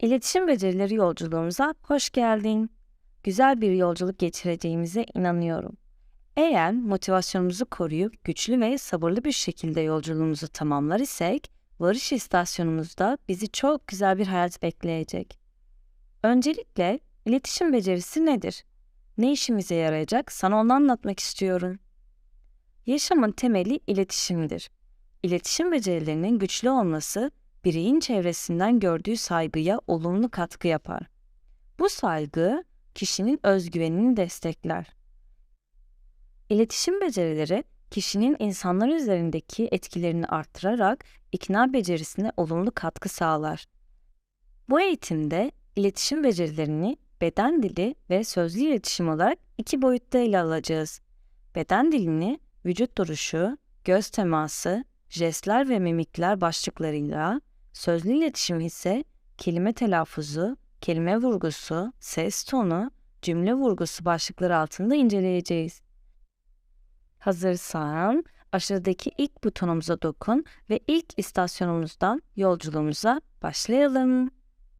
İletişim becerileri yolculuğumuza hoş geldin. Güzel bir yolculuk geçireceğimize inanıyorum. Eğer motivasyonumuzu koruyup güçlü ve sabırlı bir şekilde yolculuğumuzu tamamlar isek, varış istasyonumuzda bizi çok güzel bir hayat bekleyecek. Öncelikle iletişim becerisi nedir? Ne işimize yarayacak? Sana onu anlatmak istiyorum. Yaşamın temeli iletişimdir. İletişim becerilerinin güçlü olması bireyin çevresinden gördüğü saygıya olumlu katkı yapar. Bu saygı kişinin özgüvenini destekler. İletişim becerileri kişinin insanlar üzerindeki etkilerini arttırarak ikna becerisine olumlu katkı sağlar. Bu eğitimde iletişim becerilerini beden dili ve sözlü iletişim olarak iki boyutta ele alacağız. Beden dilini vücut duruşu, göz teması, jestler ve mimikler başlıklarıyla, sözlü iletişim ise kelime telaffuzu, kelime vurgusu, ses tonu, cümle vurgusu başlıkları altında inceleyeceğiz. Hazırsan aşağıdaki ilk butonumuza dokun ve ilk istasyonumuzdan yolculuğumuza başlayalım.